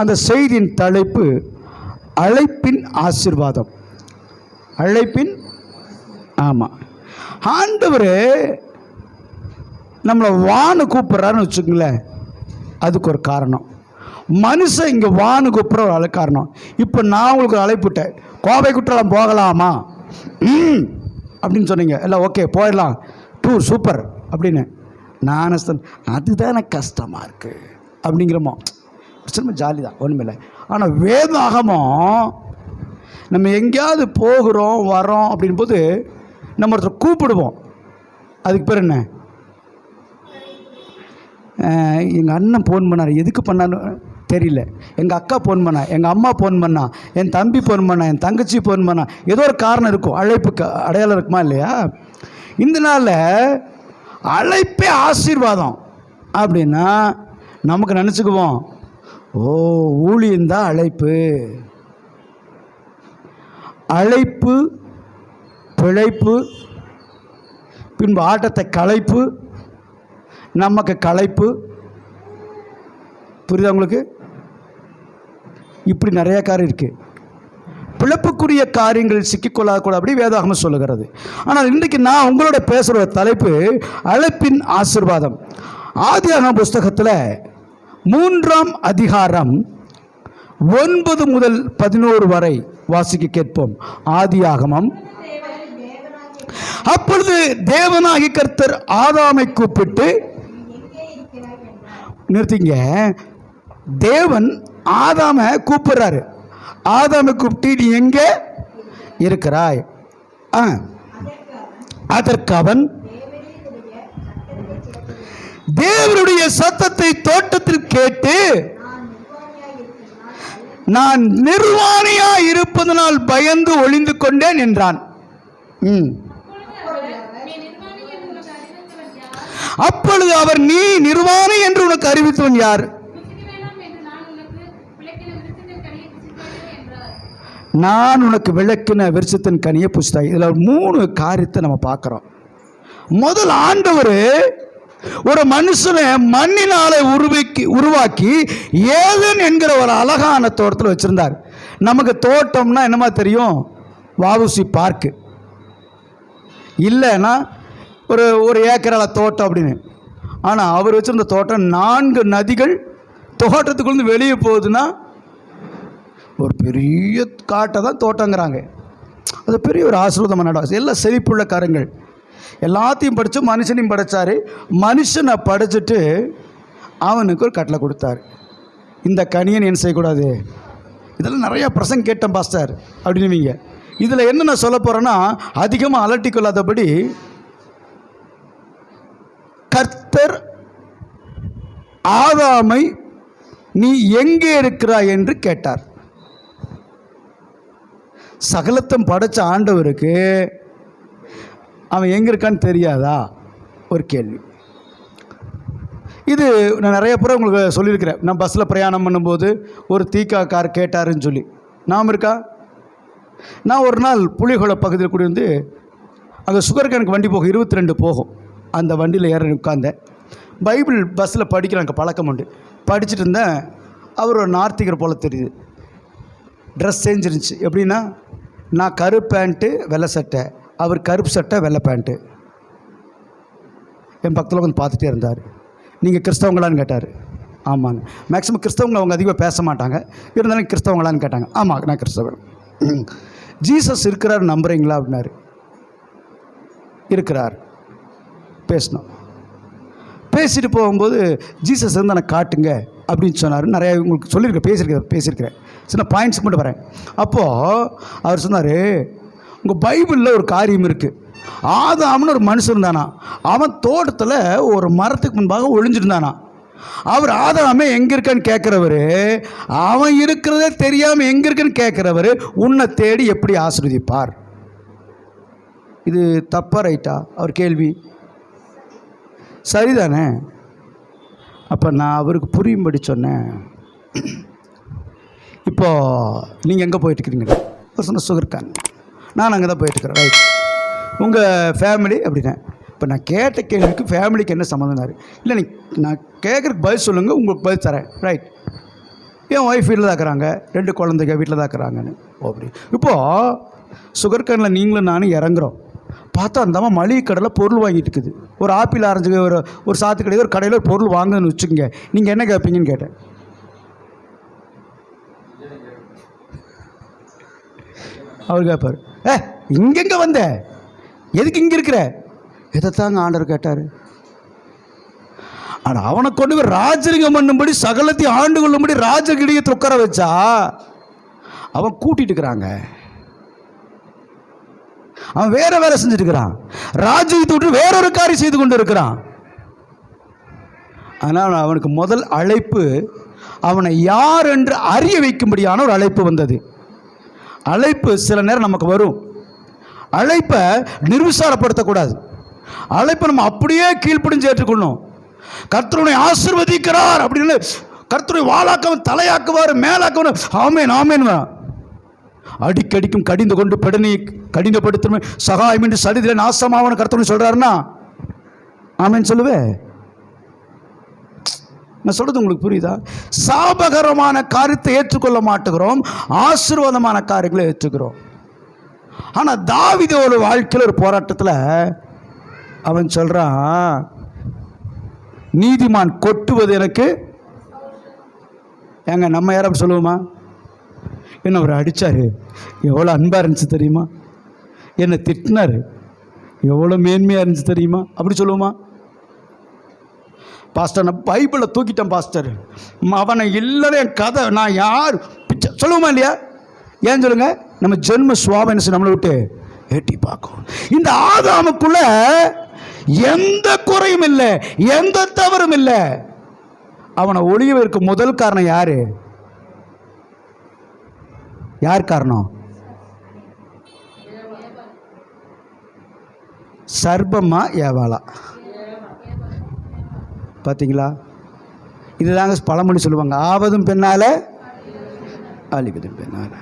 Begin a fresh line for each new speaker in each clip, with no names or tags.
அந்த செய்தியின் தலைப்பு அழைப்பின் ஆசீர்வாதம். அழைப்பின் ஆமாம் ஆண்டவர் நம்மளை வானு கூப்பிட்றான்னு வச்சுக்கோங்களேன் அதுக்கு ஒரு காரணம். மனுஷன் இங்கே வானு கூப்பிட்ற ஒரு அழை காரணம். இப்போ நான் உங்களுக்கு ஒரு அழைப்புட்டேன் கோவை குற்றாலம் போகலாமா? அப்படின்னு சொன்னீங்க. இல்லை ஓகே போயிடலாம். டூர் சூப்பர் அப்படின்னு. நான் அதுதானே கஷ்டமாக இருக்குது அப்படிங்கிறமோ? சும்மா ஜாலி தான் ஒன்றுமில்லை ஆனால் வேதாகமும் நம்ம எங்கேயாவது போகிறோம் வரோம் அப்படின் போது நம்ம ஒருத்தர் கூப்பிடுவோம். அதுக்கு பேர் என்ன? எங்கள் அண்ணன் ஃபோன் பண்ணார். எதுக்கு பண்ணான்னு தெரியல. எங்கள் அக்கா ஃபோன் பண்ணா எங்கள் அம்மா ஃபோன் பண்ணா என் தம்பி ஃபோன் பண்ணா என் தங்கச்சி ஃபோன் பண்ணா ஏதோ ஒரு காரணம் இருக்கும். அழைப்புக்கு அடையாளம் இருக்குமா இல்லையா? இந்த நாளில் அழைப்பே ஆசீர்வாதம். அப்படின்னா நமக்கு நினச்சிக்குவோம் ஓ ஊழியந்தான் அழைப்பு. அழைப்பு பிழைப்பு பின்பு ஆட்டத்தை களைப்பு நமக்கு களைப்பு புரியுதா உங்களுக்கு? இப்படி நிறைய காரியம் இருக்குது பிழப்புக்குரிய காரியங்கள் சிக்கிக்கொள்ளாத அப்படி வேதாகம சொல்லுகிறது. ஆனால் இன்றைக்கு நான் உங்களோட பேசுகிற தலைப்பு அழைப்பின் ஆசிர்வாதம். ஆதியாகம புஸ்தகத்தில் மூன்றாம் அதிகாரம் ஒன்பது முதல் பதினோரு வரை வாசிக்க கேட்போம். ஆதி ஆகமம். அப்பொழுது தேவனாகி கர்த்தர் ஆதாமை கூப்பிட்டு நிறுத்திங்க. தேவன் ஆதாமை கூப்பிடுறாரு. ஆதாமை கூப்பிட்டு நீ எங்கே இருக்கிறாய்? ஆ. அதற்கு அவன் தேவனுடைய சத்தத்தை தோட்டத்தில் கேட்டு நான் நிர்வாணியா இருப்பதனால் பயந்து ஒளிந்து கொண்டேன் என்றான். ம். அப்பொழுது அவர் நீ நிர்வாணி என்று உனக்கு அறிவித்தவன் யார்? நான் உனக்கு விளக்கின விருச்சத்தின் கனியை புஸ்தாய் இதில் மூணு காரியத்தை நம்ம பார்க்குறோம். முதல் ஆண்டவர் ஒரு மனுஷனை மண்ணினாலே உருவாக்கி உருவாக்கி ஏதன் என்கிற ஒரு அழகான தோட்டத்தில் வச்சுருந்தார். நமக்கு தோட்டம்னா என்னமா தெரியும்? வாவுசி பார்க்கு இல்லைன்னா ஒரு ஒரு ஏக்கரால தோட்டம் அப்படின்னு. ஆனால் அவர் வச்சுருந்த தோட்டம் நான்கு நதிகள் தோட்டத்துக்குள்ளேருந்து வெளியே போகுதுன்னா ஒரு பெரிய காட்டை தான் தோட்டங்கிறாங்க. அது பெரிய ஒரு ஆசீர்வாதமான இடம். எல்லாம் செழிப்புள்ள கரங்கள். எல்லாத்தையும் படித்து மனுஷனையும் படைச்சாரு. மனுஷனை படைச்சிட்டு அவனுக்கு ஒரு கட்டளை கொடுத்தாரு. இந்த கனியன் என்ன செய்யக்கூடாது? இதெல்லாம் நிறையா பிரசங்க கேட்டேன் பாஸ்டர். அப்படின்னுவீங்க. இதில் என்ன நான் சொல்ல போகிறேன்னா அதிகமாக அலட்டி கொள்ளாதபடி கர்த்தர் ஆதாமை நீ எங்கே இருக்கிறாய் என்று கேட்டார். சகலத்தம் படைச்ச ஆண்டவருக்கு அவன் எங்கே இருக்கான்னு தெரியாதா? ஒரு கேள்வி. இது நான் நிறைய பேர் உங்களுக்கு சொல்லியிருக்கிறேன். நான் பஸ்ஸில் பிரயாணம் பண்ணும்போது ஒரு தீக்கா கார் கேட்டாருன்னு சொல்லி. நாம் இருக்கா? நான் ஒரு நாள் புலிகோள பகுதியில் குடியிருந்து அங்கே சுகர் கேனுக்கு வண்டி போகும் இருபத்தி ரெண்டு போகும். அந்த வண்டியில் ஏற உட்காந்தேன் பைபிள் பஸ்ஸில் படிக்கிற எனக்கு பழக்கம் உண்டு. படிச்சுட்டு இருந்தேன். அவர் ஒரு நார்த்திகர் போல் தெரியுது. ட்ரெஸ் செஞ்சிருந்துச்சு எப்படின்னா நான் கரு பேண்ட்டு வெள்ளை சட்டை. அவர் கருப்பு சட்டை வெள்ளை பேண்ட்டு என் பக்கத்தில் வந்து பார்த்துட்டே இருந்தார். நீங்கள் கிறிஸ்தவங்களான்னு கேட்டார். ஆமாங்க மேக்ஸிமம் கிறிஸ்தவங்களை அவங்க அதிகமாக பேச மாட்டாங்க. இருந்தாலும் கிறிஸ்தவங்களான்னு கேட்டாங்க. ஆமாம் நான் கிறிஸ்தவன். ஜீசஸ் இருக்கிறார் நம்புறீங்களா அப்படின்னாரு. இருக்கிறார். பேசினோம் பேசிட்டு போகும்போது ஜீசஸ் வந்து எனக்கு காட்டுங்க அப்படின்னு சொன்னார். நிறைய உங்களுக்கு சொல்லியிருக்கேன் பேசியிருக்கேன் பேசியிருக்கிறேன். சின்ன பாயிண்ட்ஸ் மட்டும் வரேன். அப்போது அவர் சொன்னார் உங்கள் பைபிளில் ஒரு காரியம் இருக்குது ஆதாம்னு ஒரு மனுஷன் இருந்தானா? அவன் தோட்டத்தில் ஒரு மரத்துக்கு முன்பாக ஒளிஞ்சிருந்தானா? அவர் ஆதாமே எங்கே இருக்கான்னு கேட்குறவர் அவன் இருக்கிறதே தெரியாமல் எங்கே இருக்குன்னு கேட்குறவர் உன்னை தேடி எப்படி ஆசிர்வதிப்பார்? இது தப்பா ரைட்டா? அவர் கேள்வி. சரிதானே? அப்போ நான் அவருக்கு புரியும்படி சொன்னேன். இப்போ நீங்கள் எங்கே போயிட்டுருக்கிறீங்க அவர் சொன்ன சுகர்கான் நான் அங்கே தான் போயிட்டுருக்கிறேன். ரைட் உங்கள் ஃபேமிலி அப்படின்னேன் இப்போ நான் கேட்ட கேள்விக்கு ஃபேமிலிக்கு என்ன சம்மந்தம்னாரு இல்லை நீ நான் கேட்குறக்கு பதில் சொல்லுங்கள் உங்களுக்கு பதில் தரேன். ரைட் என் ஒய்ஃப் வீட்டில் தான் இருக்கிறாங்க. ரெண்டு குழந்தைங்க வீட்டில் தான் இருக்கிறாங்கன்னு. ஓ, அப்படி. இப்போது சுகர்கனில் நீங்களும் நானும் இறங்குறோம். பார்த்தா அந்தம்மா மளிகை கடையில் பொருள் வாங்கிட்டு இருக்குது. ஒரு ஆப்பிள் ஆரஞ்சு ஒரு ஒரு சாத்து கடையில் ஒரு கடையில் ஒரு பொருள் வாங்குதுன்னு வச்சுக்கோங்க. நீங்கள் என்ன கேட்பீங்கன்னு கேட்டேன். அவர் கேட்பார். ஏ இங்கெங்க வந்த? எதுக்கு இங்கே இருக்கிற? இதைத்தாங்க ஆண்டவர் கேட்டார்? ஆனால் அவனை கொண்டு போய் ராஜரிகம் பண்ணும்படி சகலத்தையும் ஆண்டு கொள்ளும்படி ராஜகிடியத்தை உட்கார வச்சா அவன் கூட்டிட்டு இருக்கிறாங்க. அவன் வேற வேலை செஞ்சுட்டு இருக்கிறான். ராஜ்யத்தை விட்டு வேறொரு காரியம் செய்து கொண்டு இருக்கிறான். ஆனால் அவனுக்கு முதல் அழைப்பு அவனை யார் என்று அறிய வைக்கும்படியான ஒரு அழைப்பு வந்தது. அழைப்பு சில நேரம் நமக்கு வரும். அழைப்பை நிர்விசாரப்படுத்தக்கூடாது. அழைப்பை நம்ம அப்படியே கீழ்ப்படிஞ்சு ஏற்றுக்கொள்ளணும். கர்த்தருனை ஆசிர்வதிக்கிறார் அப்படின்னு கர்த்தருடைய வாழாக்கவன் தலையாக்குவார் மேலாக்குவார். ஆமேன் ஆமேன். அடிக்கடிக்கும் கடிந்து கொண்டு படனி கடிந்தப்படுத்தணும் சகாயம் என்று சடிதில நாசமாவன் கர்த்தருன்னு சொல்கிறாருன்னா ஆமேன்னு சொல்லுவேன் நான் சொல்றது உங்களுக்கு புரியுதா? சாபகரமான காரியத்தை ஏற்றுக்கொள்ள மாட்டுகிறோம் ஆசீர்வாதமான காரியங்களை ஏற்றுக்கிறோம். ஆனால் தாவித ஒரு வாழ்க்கையில் ஒரு போராட்டத்தில் அவன் சொல்கிறான் நீதிமான் கொட்டுவது எனக்கு ஏங்க நம்ம யாரும் சொல்லுவோமா? என்ன அவர் அடித்தார் எவ்வளோ அன்பாக இருந்துச்சு தெரியுமா? என்னை திட்டினார்? எவ்வளோ மேன்மையாக இருந்துச்சு தெரியுமா? அப்படி சொல்லுவோமா? பாஸ்டர் நான் பைபிளை தூக்கிட்டேன் பாஸ்டர். அவனை இல்லவே என் கதை நான் யார்? பிச்சை சொல்லுவோமா இல்லையா? ஏன் சொல்லுங்க? நம்ம ஜென்ம சுவாபனஸ் நம்மளை விட்டு எட்டி பார்க்கும். இந்த ஆதாமுக்குள்ள எந்த குறையும் இல்லை எந்த தவறும் இல்லை. அவனை ஒளியவிற்கு முதல் காரணம் யாரு? யார் காரணம்? சர்பமா ஏவாளா? பார்த்தீங்களா இதுதாங்க பழமொழி சொல்லுவாங்க. ஆவதும் பெண்ணால அழிவதும் பெண்ணால.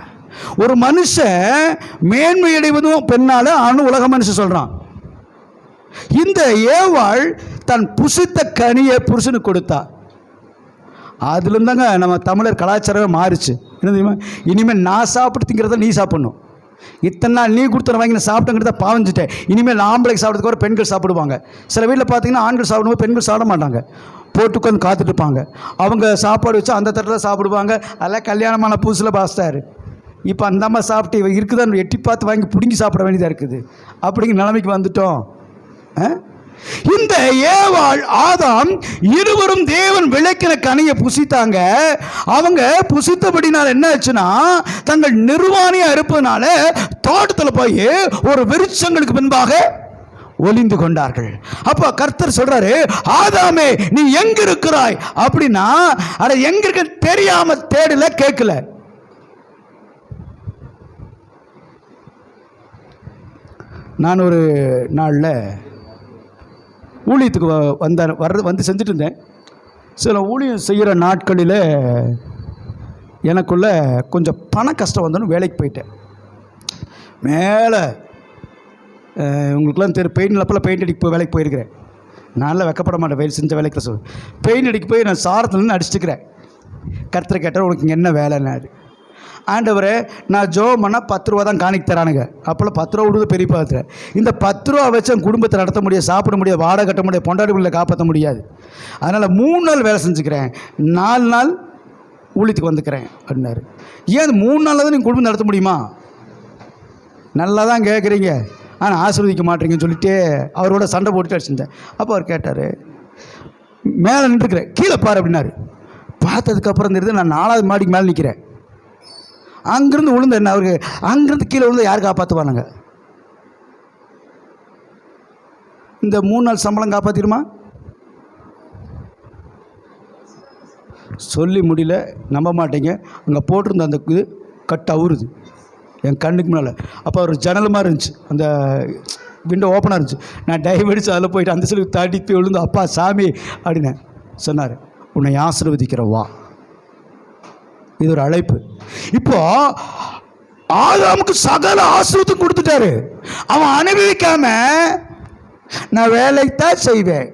ஒரு மனுஷன் மேன்மை அடைவதும் பெண்ணால ஆணும் உலக மனுஷன் சொல்றான். இந்த ஏவாள் தன் புசித்த கனியை புருஷனுக்கு கொடுத்தா. அதுலேருந்தாங்க நம்ம தமிழர் கலாச்சாரமே மாறுச்சு. என்ன தெரியுமா? இனிமேல் நான் சாப்பிட்டு திங்கிறத நீ சாப்பிடணும். இத்தனை நாள் நீ கொடுத்த வாங்கி நான் தான் பாவஞ்சிட்டேன். இனிமேல் ஆம்பளைக்கு சாப்பிட்றதுக்கு வர பெண்கள் சாப்பிடுவாங்க. சில வீட்டில் பார்த்தீங்கன்னா ஆண்கள் சாப்பிடும்போது பெண்கள் சாப்பிட மாட்டாங்க. போட்டு உட்காந்து காத்துட்டுப்பாங்க அவங்க சாப்பாடு வச்சு அந்த தட்டில் சாப்பிடுவாங்க. அதெல்லாம் கல்யாணமான புதுசில் பாஸ்டார். இப்போ அந்த அம்மா சாப்பிட்டு இவ இருக்குதான்னு எட்டி பார்த்து வாங்கி பிடுங்கி சாப்பிட வேண்டியதாக இருக்குது. அப்படிங்கிற நிலைமைக்கு வந்துட்டோம். ஆ? இந்த ஏவாள் ஆதாம் இருவரும் தேவன் விளக்கின கனியை புசித்தாங்க. அவங்க புசித்தபடினால என்ன ஆச்சுன்னா தங்கள் நிர்வாணியா இருப்பதனால தோட்டத்தில் போய் ஒரு விருட்சங்களுக்கு பின்பாக ஒளிந்து கொண்டார்கள். அப்போ கர்த்தர் சொல்றாரு ஆதாமே நீ எங்க இருக்கிறாய் அப்படின்னா அட எங்க இருக்க தெரியாம தேடல கேட்கல. நான் ஒரு நாளில் ஊழியத்துக்கு வ- வந்த வர்றது வந்து செஞ்சுட்டு இருந்தேன் சில ஊழியம் செய்கிற நாட்களில் எனக்குள்ள கொஞ்சம் பண கஷ்டம் வந்தோன்னு வேலைக்கு போயிட்டேன். மேலே உங்களுக்குலாம் தெரியும் பெயிண்ட் பெயிண்ட் அடிக்க போய் வேலைக்கு போயிருக்கிறேன். நான்லாம் வெக்கப்பட மாட்டேன் வேலை செஞ்ச வேலைக்கு சொல்லுவேன் பெயிண்ட் அடிக்க போய் நான் சாரத்தில் நின்று அடிச்சுட்டுக்கிறேன் கருத்தரை கேட்டால் உனக்கு இங்கே என்ன வேலைன்னாரு. ஆண்டவரே நான் ஜோ பண்ணால் பத்து ரூபா தான் காணிக்கு தரானுங்க. அப்போல்லாம் பத்து ரூபா விடுவது பெரிய பார்த்து இந்த பத்து ரூபா வச்சு குடும்பத்தை நடத்த முடியாது சாப்பிட முடியாது வாடகை கட்ட முடியாது பொண்டாடி காப்பாற்ற முடியாது. அதனால் மூணு நாள் வேலை செஞ்சுக்கிறேன். நாலு நாள் ஊழியத்துக்கு வந்துக்கிறேன் அப்படின்னாரு. ஏன் இந்த மூணு நாளில் தான் நீங்கள் குடும்பம் நடத்த முடியுமா? நல்லா தான் கேட்குறீங்க ஆனால் ஆசீர்வதிக்க மாட்டீங்கன்னு சொல்லிட்டு அவரோட சண்டை போட்டுட்டு அடிச்சிருந்தேன். அப்போ அவர் கேட்டார் மேலே நின்றுக்கிறேன் கீழே பாரு அப்படின்னாரு. பார்த்ததுக்கப்புறம் தெரியுது நான் நாலாவது மாடிக்கு மேலே நிற்கிறேன் அங்கேருந்து விழுந்த என்ன அவருக்கு அங்கேருந்து கீழே விழுந்து யார் காப்பாற்றுவானுங்க இந்த மூணு நாள் சம்பளம் காப்பாற்றிடுமா சொல்லி முடியல நம்ப மாட்டேங்க. அங்கே போட்டிருந்த அந்த இது கட் அவுறுது என் கண்ணுக்கு முன்னால். அப்போ ஒரு ஜன்னல் மாதிரி இருந்துச்சு. அந்த விண்டோ ஓப்பனாக இருந்துச்சு. நான் டைவ் அடித்து அதில் போயிட்டு அந்த சிலுக்கு தாட்டி போய் விழுந்து அப்பா சாமி அப்படின்னு சொன்னார் உன்னை ஆசீர்வதிக்கிற வா இது ஒரு அழைப்பு. இப்போ ஆதாமுக்கு சகல ஆசிரியத்தும் கொடுத்துட்டாரு. அவன் அனுபவிக்காம நான் வேலைத்தான் செய்வேன்.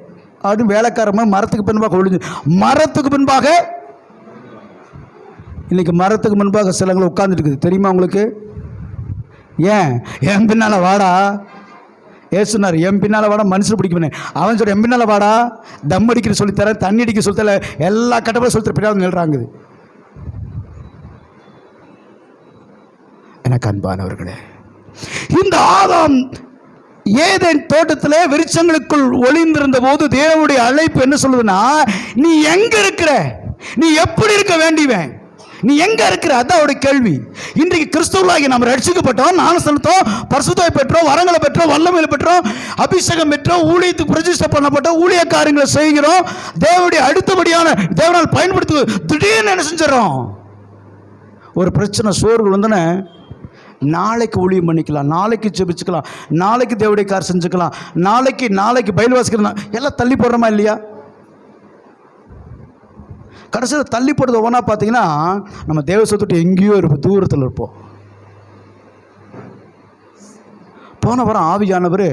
அப்படின்னு வேலைக்காரமா மரத்துக்கு பின்பாக ஒழிஞ்சு மரத்துக்கு பின்பாக இன்றைக்கி மரத்துக்கு முன்பாக சிலங்களை உட்காந்துருக்குது இருக்குது. தெரியுமா உங்களுக்கு? ஏன்? என் பின்னால் வாடா. ஏசுனார் என் பின்னால் வாடா மனுஷன் பிடிக்கணும் அவன் சொல்ற என் பின்னால் வாடா. தம் அடிக்கிற சொல்லித்தரேன் தண்ணி அடிக்க சொல்லித்தர எல்லா கட்டப்பட சொல்லித்தர பின்னாடி நில்றாங்குது எனக்கு அன்பானவர்களே இந்த ஆதாம் ஏதேன் தோட்டத்திலே விருட்சங்களுக்குள் ஒளிந்திருந்த போது தேவனுடைய அழைப்பு என்ன சொல்லுதுன்னா நீ எங்க இருக்கிற? நீ எப்படி இருக்க வேண்டியவன்? நீ எங்க இருக்கிற? அதான் அவருடைய கேள்வி. இன்றைக்கு கிறிஸ்தவர்களாகி நம்ம ரட்சிக்கப்பட்டோம் செலுத்தோம் பரிசுத்தாய் பெற்றோம் வரங்களை பெற்றோம் வல்லமையில பெற்றோம் அபிஷேகம் பெற்றோம் ஊழியத்துக்கு பிரதிஷ்டை பண்ணப்பட்டோம் ஊழிய காரியங்களை செய்கிறோம் தேவனுடைய அடுத்தபடியான தேவனால் பயன்படுத்து திடீர்னு என்ன செஞ்சிடறோம்? ஒரு பிரச்சனை சோர்வு வந்தோன்னே நாளைக்கு ஊழியம் பண்ணிக்கலாம் நாளைக்கு ஜெபிச்சுக்கலாம் நாளைக்கு தேவடைய கார் செஞ்சுக்கலாம் நாளைக்கு நாளைக்கு பயில் வாசிக்கலாம் எல்லாம் தள்ளி போடுறோமா இல்லையா? கடைசியில் தள்ளி போடுறது ஒவ்வொன்றா பார்த்தீங்கன்னா நம்ம தேவ சொத்துட்டு எங்கேயோ இருப்போம் தூரத்தில் இருப்போம். போன வாரம் ஆவியானவர்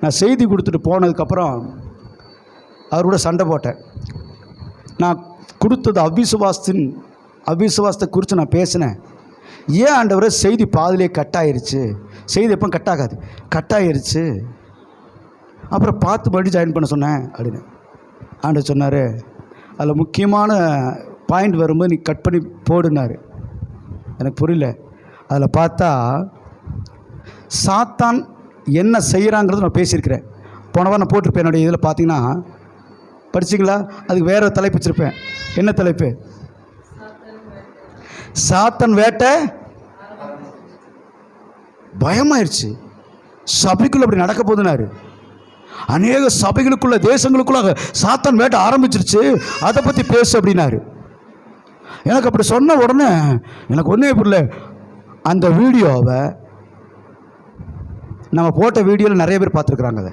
நான் செய்தி கொடுத்துட்டு போனதுக்கப்புறம் அவரோட சண்டை போட்டேன். நான் கொடுத்தது அவிசுவாசத்தின் அவிசுவாசத்தை குறித்து நான் பேசினேன். ஏன் ஆண்டவரை செய்தி பாதிலே கட் ஆயிருச்சு செய்தி எப்போ கட் ஆகாது கட் ஆயிருச்சு அப்புறம் பார்த்து மறுபடியும் ஜாயின் பண்ண சொன்னேன் அப்படின்னு. ஆண்டவர் சொன்னார் அதில் முக்கியமான பாயிண்ட் வரும்போது நீ கட் பண்ணி போடுனாரு எனக்கு புரியல. அதில் பார்த்தா சாத்தான் என்ன செய்கிறாங்கிறது நான் பேசியிருக்கிறேன். போன வாரம் நான் போட்டிருப்பேன். என்னுடைய இதில் பார்த்தீங்கன்னா படிச்சிங்களா? அதுக்கு வேற தலைப்பு வச்சுருப்பேன். என்ன தலைப்பு? சாத்தன் வேட்டை. பயமாயிருச்சு. சபைக்குள்ள அப்படி நடக்க போதுனாரு. அநேக சபைகளுக்குள்ள தேசங்களுக்குள்ள சாத்தான் வேட்டை ஆரம்பிச்சிருச்சு. அதை பற்றி பேசு அப்படின்னாரு. எனக்கு அப்படி சொன்ன உடனே எனக்கு ஒன்றே புரியல. அந்த வீடியோவை நம்ம போட்ட வீடியோவில் நிறைய பேர் பார்த்துருக்குறாங்க அதை.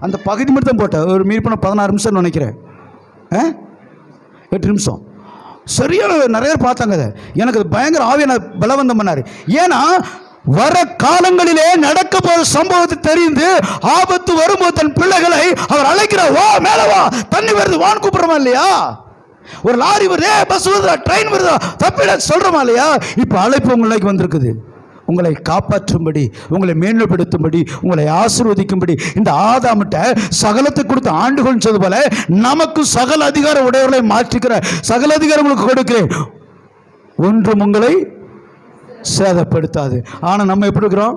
அந்த பகுதி மட்டும் தான் போட்டேன். ஒரு மீறி பண்ண பதினாறு நிமிஷம் நினைக்கிறேன். ஆ? எட்டு நிமிஷம். சரியான நிறைய பேர் பார்த்தாங்க அதை. எனக்கு பயங்கர ஆவியான பலவந்தம் பண்ணார். ஏன்னா வர காலங்களிலே நடக்க போகிற சம்பவத்தை தெரிந்து ஆபத்து வரும்போது தன் பிள்ளைகளை அவர் அழைக்கிறார். வா மேலே வா. தண்ணி வருது. வான் கூப்பிடுறோமா இல்லையா? ஒரு லாரி வருதே. பஸ் வருதா ட்ரெயின் வருதா தப்பிட சொல்கிறோமா இல்லையா? இப்போ அழைப்பு உங்களுக்கு வந்திருக்குது. உங்களை காப்பாற்றும்படி உங்களை மேன்மைப்படுத்தும்படி உங்களை ஆசீர்வதிக்கும்படி இந்த ஆதாமிட்ட சகலத்தை கொடுத்து ஆண்டுகள் சொல்வது போல நமக்கு சகல அதிகார உடையவர்களை மாற்றிக்கிற சகல அதிகாரம் உங்களுக்கு கொடுக்கிறேன். ஒன்றும் உங்களை சேதப்படுத்தாது. ஆனால் நம்ம எப்படி இருக்கிறோம்?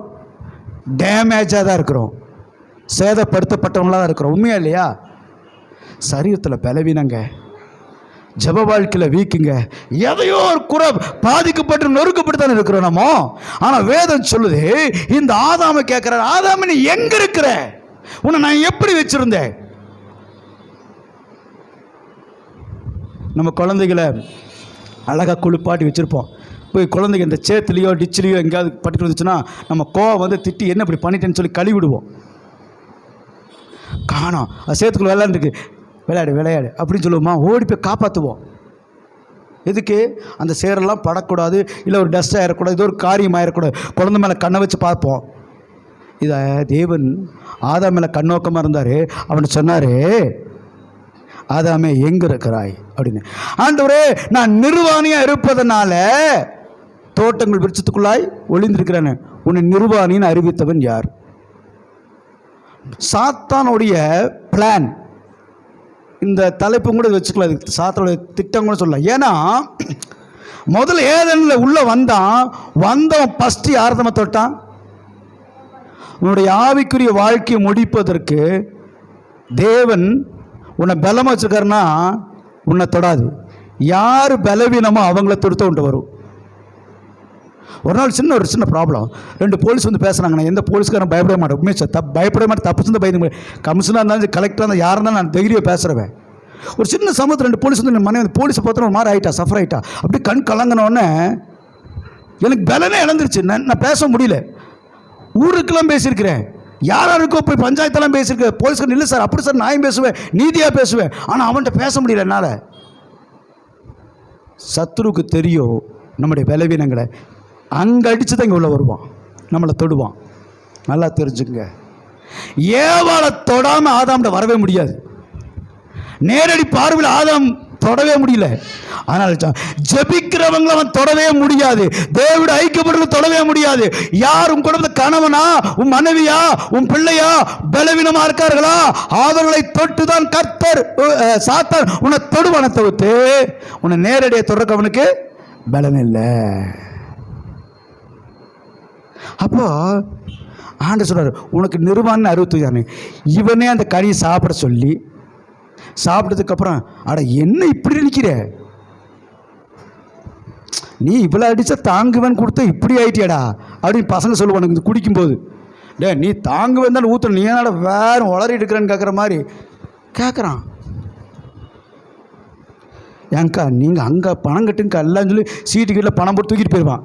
டேமேஜாக தான் இருக்கிறோம். சேதப்படுத்தப்பட்டவங்களாக தான் இருக்கிறோம். உண்மையா இல்லையா? சரீரத்தில் பலவீனங்க. ஜப வாழ்க்கையில் வீக்குங்க. எதையோ ஒரு குறை பாதிக்கப்பட்டு நொறுக்கப்பட்டு தானே இருக்கிறோம் நம்ம. ஆனால் வேதம் சொல்லுது இந்த ஆதாம கேட்குற ஆதாம நீ எங்க இருக்கிற? உன்னை நான் எப்படி வச்சுருந்தேன்? நம்ம குழந்தைகளை அழகாக குளிப்பாட்டி வச்சுருப்போம். போய் குழந்தைங்க இந்த சேத்துலேயோ டிச்சிலையோ எங்கேயாவது பட்டுட்டு வந்துச்சுன்னா நம்ம கோவம் வந்து திட்டி என்ன இப்படி பண்ணிட்டேன்னு சொல்லி கழுவி விடுவோம். காணோம். அது சேத்துக்குள்ள விளாண்டுருக்கு விளையாடு விளையாடு. அப்படின்னு சொல்லுவோமா? ஓடி போய் காப்பாற்றுவோம் எதுக்கு? அந்த சேரெல்லாம் படக்கூடாது இல்லை ஒரு டஸ்ட் ஆயிடக்கூடாது இது ஒரு காரியம் ஆயிடக்கூடாது குழந்தை மேலே கண்ணை வச்சு பார்ப்போம். இதை தேவன் ஆதா மேலே கண்ணோக்கமாக இருந்தார். அவன் சொன்னார் ஆதாமே எங்கே இருக்கிறாய் அப்படின்னு. ஆண்டவரே நான் நிர்வாணியாக இருப்பதனால தோட்டங்கள் விருட்சத்துக்குள்ளாய் ஒளிந்திருக்கிறானே உன்னை நிர்வாணின்னு அறிவித்தவன் யார்? சாத்தானுடைய பிளான் இந்த தலைப்பும் கூட வச்சுக்கலாம். இது சாத்தனுடைய திட்டம் கூட சொல்லலாம். ஏன்னா முதல்ல ஏதனில் உள்ளே வந்தான் வந்தவன் ஃபஸ்ட்டு யார் தம்ம தொட்டான்? உன்னுடைய ஆவிக்குரிய வாழ்க்கையை முடிப்பதற்கு தேவன் உன்னை பலமாக வச்சுருக்காருன்னா உன்னை தொடாது. யார் பலவீனமோ அவங்கள தொடுத்த உண்டு வரும். ஒரு நாள் சின்ன ஒரு சின்ன ப்ராப்ளம் ரெண்டு போலீஸ் வந்து பேசுகிறாங்கண்ணா எந்த போலீஸ்காரன் பயப்பட மாட்டேன் உண்மையை சார் பயப்பட மாட்டேன் தப்பு செஞ்சு பயந்து கமிஷனாக இருந்தாலும் கலெக்டராக இருந்தால் யாராக இருந்தாலும் நான் தைரியம் பேசுகிறேன் ஒரு சின்ன சமயத்தில் ரெண்டு போலீஸ் வந்து என் மனைவி போலீஸை பார்த்தா ஒரு மாதிரி ஆகிட்டா சஃபர் ஆயிட்டா? அப்படி கண் கலங்கினோடனே எனக்கு பலனே இழந்துருச்சு. நான் நான் பேச முடியல. ஊருக்கெல்லாம் பேசியிருக்கிறேன். யார் யாருக்கோ போய் பஞ்சாயத்தெல்லாம் பேசியிருக்கேன் போலீஸ்காரன் இல்லை சார் அப்படி சார் நான் பேசுவேன்? நீதியாக பேசுவேன்? ஆனால் அவன்கிட்ட பேச முடியல என்னால். சத்ருவுக்கு தெரியும் நம்முடைய பலவீனங்களை. அங்கே அடித்து தான் இங்கே உள்ளே வருவான். நம்மளை தொடுவான். நல்லா தெரிஞ்சுங்க ஏவாளை தொடாமல் ஆதாம்கிட்ட வரவே முடியாது. நேரடி பார்வையில் ஆதாம் தொடவே முடியல. ஆனால் சொ- அவன் தொடவே முடியாது. தேவிட ஐக்கியப்படுறது தொடவே முடியாது. யார் உன் குடும்பத்து கணவனா உன் மனைவியா உன் பிள்ளையா பலவீனமா இருக்கார்களா? அவர்களை தொட்டுதான் கர்த்தர் சாத்தான் உன்னை தொடுவான தவிர்த்து உன்னை நேரடியை தொடர்க்க அவனுக்கு பலம் இல்லை. அப்போ ஆண்டு சொல்றாரு உனக்கு நிர்வாணம் அறுபத்தி தானே இவனே அந்த கனியை சாப்பிட சொல்லி சாப்பிட்டதுக்கப்புறம் அட என்ன இப்படி நிற்கிற நீ இவ்வளோ அடித்தா தாங்குவேன்னு கொடுத்தா இப்படி ஆயிட்டியாடா? அப்படின்னு பசங்க சொல்லுவானுங்க இது குடிக்கும்போது. டே நீ தாங்குவேன் தான் ஊற்றணும் நீ என்னடா வேற உளறிட்டு இருக்கிறேன்னு கேட்குற மாதிரி. கேட்குறான் ஏங்க்கா நீங்கள் அங்கே பணம் கட்டுங்கக்கா எல்லாம் சொல்லி சீட்டு கீழே பணம் போட்டு தூக்கிட்டு போயிடுவான்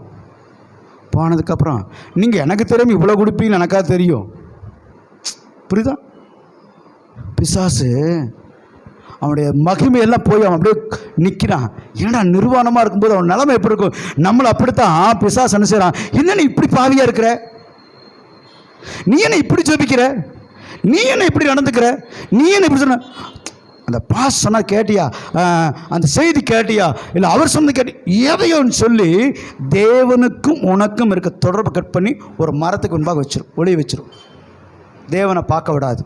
போனதுக்கப்புறம் நீங்கள் எனக்கு தெரியாமல் இவ்வளோ கொடுப்பீங்க எனக்கா தெரியும். புரியுதா? பிசாசு அவனுடைய மகிமையெல்லாம் போய் அவன் அப்படியே நிற்கிறான் ஏன்னா நிர்வாணமாக இருக்கும்போது அவன் நிலைமை எப்படி இருக்கும்? நம்மளை அப்படித்தான் பிசாஸ் என்ன செய்கிறான் என்ன நீ இப்படி பாவியாக இருக்கிற? நீ என்ன இப்படி ஜெபிக்கிற? நீ என்ன இப்படி நடந்துக்கிற? நீ என்ன இப்படி சொன்ன? அந்த பாஸ் சொன்னால் கேட்டியா அந்த செய்தி கேட்டியா? இல்லை அவர் சொன்னது கேட்டி எதையும் சொல்லி தேவனுக்கும் உனக்கும் இருக்க தொடர்பு கட் பண்ணி ஒரு மரத்துக்கு முன்பாக வச்சிரும் ஒளி வச்சிரும் தேவனை பார்க்க விடாது.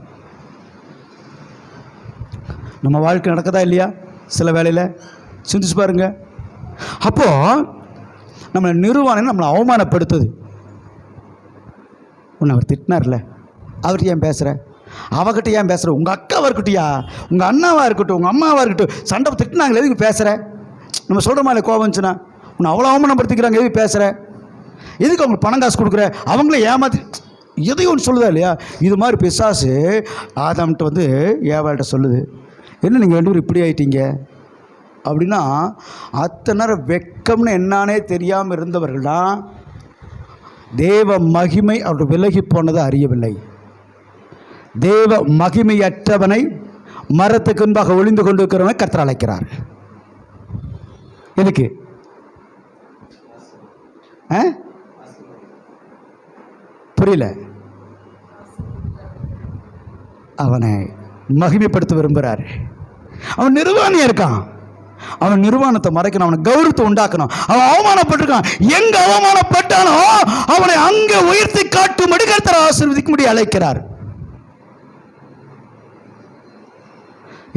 நம்ம வாழ்க்கை நடக்குதா இல்லையா? சில வேலையில் சிந்திச்சு பாருங்க. அப்போது நம்மளை நிறுவனம் நம்மளை அவமானப்படுத்துது. உன்னை அவர் திட்டினார்ல. அவர் ஏன் பேசுகிற அவகிட்ட ஏன் பேசுகிற உங்கள் அக்காவாக இருக்கட்டியா உங்கள் அண்ணாவாக இருக்கட்டும் உங்கள் அம்மாவாக இருக்கட்டும் சண்டை திட்டினாங்களே எதுக்கு பேசுகிற நம்ம சொல்கிற மாதிரி கோபம் வந்துச்சுன்னா. உன்னை அவ்வளோ அவமானப்படுத்திக்கிறாங்க எதுக்கு பேசுகிற எதுக்கு அவங்களுக்கு பணம் காசு கொடுக்குற? அவங்கள ஏமாத்தி எதையும் ஒன்று சொல்லுதா இல்லையா? இது மாதிரி பிசாசு ஆதாம்கிட்ட வந்து ஏவாள்கிட்ட சொல்லுது. என்ன நீங்கள் ரெண்டு பேரும் இப்படி ஆயிட்டீங்க? அப்படின்னா அத்தனை நேரம் வெக்கம்னு என்னானே தெரியாமல் இருந்தவர்கள்லாம் தேவ மகிமை அவர்கள் விலகி போனதை அறியவில்லை. தேவ மகிமையற்றவனை மரத்துக்கு முன்பாக ஒளிந்து கொண்டிருக்கிறவனை கர்த்தர் அழைக்கிறார். எதுக்கு? ஆ? புரியல. அவனை மகிமைப்படுத்த விரும்புகிறார் அவன் நிர்வாணியாக இருக்கான். அவன் நிர்வாணத்தை மறைக்கணும் அவனை கௌரவத்தை உண்டாக்கணும். அவன் அவமானப்பட்டிருக்கான். எங்க அவமானப்பட்டானோ அவனை அங்கே உயர்த்தி காட்டும்படி கர்த்தர் ஆசீர்வதிக்கும்படி அழைக்கிறார்.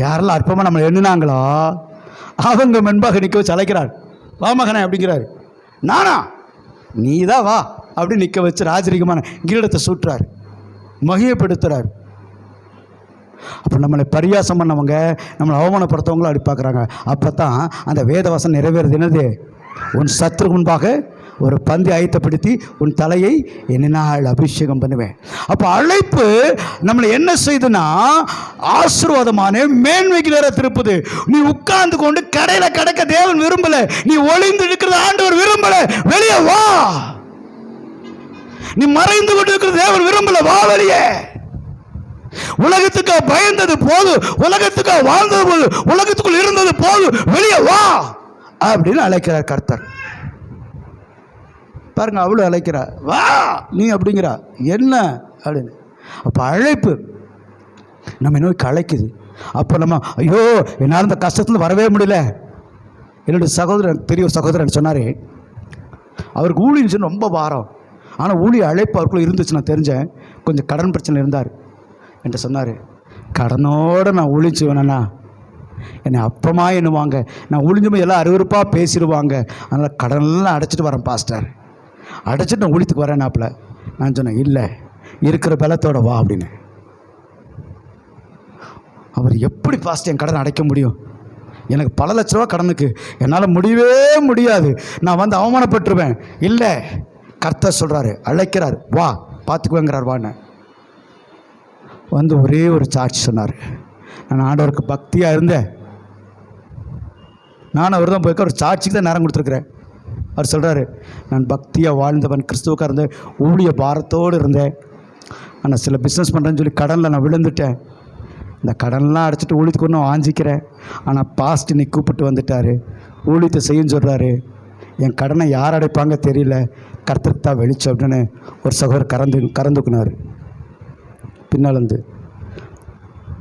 யாரெல்லாம் அற்பமாக நம்மளை எண்ணினாங்களோ அவங்க முன்பாக நிற்க வச்சு அழைக்கிறார். வா மகனே அப்படிங்கிறார். நானா? நீ தான் வா அப்படி நிற்க வச்சு ராஜரிகமான கிரீடத்தை சூட்டுறார். மகிழப்படுத்துகிறார் அப்போ நம்மளை பரியாசம் பண்ணவங்க நம்மளை அவமானப்படுத்தவங்களும் அப்படி பார்க்குறாங்க. அப்போ தான் அந்த வேதவாசம் நிறைவேறது. என்னது? உன் சத்துரு முன்பாக ஒரு பந்தை ஆயத்தப்படுத்தி உன் தலையை என்னால் அபிஷேகம் பண்ணுவேன். அப்போ அழைப்பு நம்மளை என்ன செய்துன்னா ஆசீர்வாதமான மேன்மைக்கு நேர திருப்புது. நீ உட்கார்ந்து கொண்டு கடையில் கிடக்க தேவன் விரும்பலை. நீ ஒளிந்து இருக்கிறத ஆண்டவர் விரும்பலை. வெளியே வா. நீ மறைந்து கொண்டு இருக்கிற தேவன் விரும்பல. வா வெளியே. உலகத்துக்கு பயந்தது போது உலகத்துக்கு வாழ்ந்தது போது உலகத்துக்குள் இருந்தது போது வெளியே வா அப்படின்னு அழைக்கிறார் கர்த்தர். பாருங்க அவ்வளோ அழைக்கிறா. வா நீ அப்படிங்கிறா. என்ன? அப்படின்னு. அப்போ அழைப்பு. நம்ம நோய் அழைக்குது அப்போ நம்ம ஐயோ என்னால் இந்த கஷ்டத்தில் வரவே முடியல. என்னுடைய சகோதரன் பெரிய சகோதரன் சொன்னார். அவருக்கு ஊழின்னு ரொம்ப வாரம் ஆனால் ஊழிய அழைப்பு அவருக்குள்ளே இருந்துச்சு நான் தெரிஞ்சேன். கொஞ்சம் கடன் பிரச்சனை இருந்தார். என்கிட்ட சொன்னார் கடனோடு நான் ஒழிச்சு வேணா என்னை அப்பமா எண்ணுவாங்க. நான் ஒழிஞ்சும்போது எல்லாம் அருவருப்பாக பேசிடுவாங்க. அதனால் கடனெல்லாம் அடைச்சிட்டு வரேன் பாஸ்டர். அடைச்சிட்டு நான் ஒழித்துக்கு வரேனாப்பில் நான் சொன்னேன் இல்லை இருக்கிற பலத்தோட வா அப்படின்னு. அவர் எப்படி பாஸ்ட் என் கடனை அடைக்க முடியும்? எனக்கு பல லட்ச ரூபா கடனுக்கு என்னால் முடியவே முடியாது. நான் வந்து அவமானப்பட்டுருவேன். இல்லை கர்த்தர் சொல்கிறாரு அழைக்கிறார் வா பார்த்துக்குவேங்கிறார் வான்னு. வந்து ஒரே ஒரு சாட்சி சொன்னார். நான் ஆண்டவருக்கு பக்தியாக இருந்தேன். நான் அவர் தான் போய்க்க ஒரு சாட்சிக்கு தான் நேரம் கொடுத்துருக்குறேன். அவர் சொல்கிறாரு நான் பக்தியாக வாழ்ந்தவன் கிறிஸ்துவுக்காக இருந்தேன் ஊழிய பாரத்தோடு இருந்தேன். ஆனால் சில பிஸ்னஸ் பண்ணுறேன்னு சொல்லி கடனில் நான் விழுந்துட்டேன். இந்த கடன்லாம் அடைச்சிட்டு ஊழியத்துக்கு ஒன்றும் வாஞ்சிக்கிறேன் ஆனால் பாஸ்ட் இன்னைக்கு கூப்பிட்டு வந்துட்டார். ஊழியத்தை செய்யுன்னு சொல்கிறாரு என் கடனை யார் அடைப்பாங்க தெரியல. கர்த்தருக்கு தான் வெளிச்சம் அப்படின்னு ஒரு சகோதரர் கறந்து கறந்துக்குனார் பின்னால்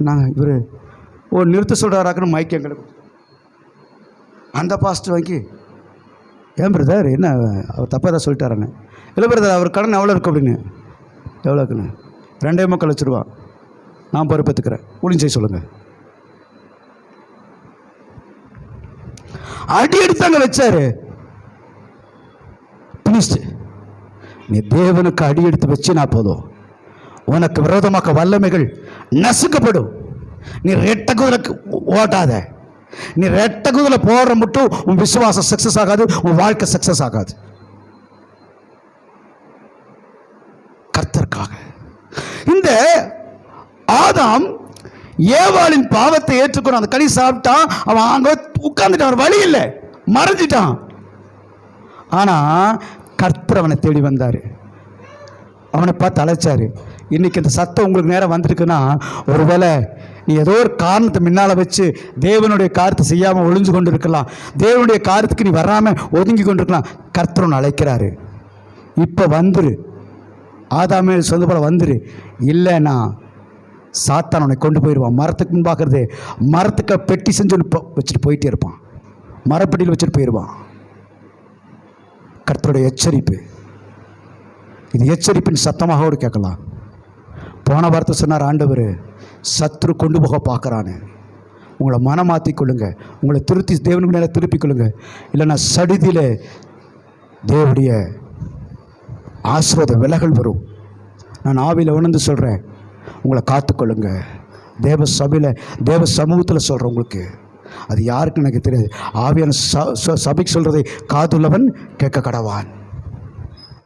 நாங்கள் இவர் ஓ நிறுத்த சொல்கிறாராக்குன்னு மைக் எங்களுக்கு அந்த பாஸ்ட் வாங்கி ஏன் பிரதர்? என்ன அவர் தப்பாக தான் சொல்லிட்டாரண்ணே இல்லை பிரதர் அவர் கடன் எவ்வளோ இருக்கு அப்படின்னு? எவ்வளோ இருக்குண்ணே ரெண்டே மக்கள் லட்ச நான் பொறுப்பேற்றுக்கிறேன் ஒளிஞ்சு செய்ய சொல்லுங்கள் அடி எடுத்தாங்க வச்சாரு. பினிஸ்ட் நீ தேவனுக்கு அடி எடுத்து வச்சினா போதும். உனக்கு விரோதமாக்க வல்லமைகள் நசுக்கப்படும். நீ ரெட்ட குதிரைக்கு ஓட்டாத நீ ரெட்ட குதிரை போடுற மட்டும் உன் விசுவாசம் சக்ஸஸ் ஆகாது உன் வாழ்க்கை சக்ஸஸ் ஆகாது. கர்த்தருக்காக. இந்த ஆதாம் ஏவாளின் பாவத்தை ஏற்றுக்கணும் அந்த கனி சாப்பிட்டான் அவன் அங்கே உட்கார்ந்துட்டான் வழி இல்லை. மறைஞ்சிட்டான். ஆனால் கர்த்தர் அவனை தேடி வந்தார். அவனை பார்த்து அழைச்சாரு. இன்னைக்கு இந்த சத்தம் உங்களுக்கு நேரம் வந்திருக்குன்னா ஒருவேளை நீ ஏதோ ஒரு காரணத்தை முன்னால் வச்சு தேவனுடைய காரியத்தை செய்யாமல் ஒளிஞ்சு கொண்டு இருக்கலாம் தேவனுடைய காரியத்துக்கு நீ வராமல் ஒதுங்கி கொண்டு இருக்கலாம் கர்த்தர் அழைக்கிறாரு. இப்போ வந்துரு. ஆதாமே சொந்த போல் வந்துரு. இல்லைன்னா சாத்தான் உன்னை கொண்டு போயிடுவான் மரத்துக்கு முன்பாக்குறது மரத்துக்கு பெட்டி செஞ்சு வச்சுட்டு போயிட்டே இருப்பான். மரப்பெட்டியில் வச்சுட்டு போயிடுவான் கர்த்தருடைய எச்சரிப்பு. இது எச்சரிப்பின் சத்தமாக ஒரு கேட்கலாம். போன வார்த்தை சொன்னார் ஆண்டவர் சத்ரு கொண்டு போக பார்க்குறான்னு உங்களை மனம் கொள்ளுங்க. உங்களை திருத்தி தேவனுக்கு நேரம் திருப்பிக் கொள்ளுங்க. இல்லைன்னா சடிதியில் தேவனுடைய ஆசீர்வாத விலகல் வரும். நான் ஆவியில் உணர்ந்து சொல்கிறேன் உங்களை காத்துக்கொள்ளுங்க தேவ சபையில் தேவ சமூகத்தில் சொல்கிறேன் உங்களுக்கு. அது யாருக்குன்னு எனக்கு தெரியாது. ஆவியான ச- ச- சபைக்கு சொல்கிறதை காதுள்ளவன் கேட்க கடவான்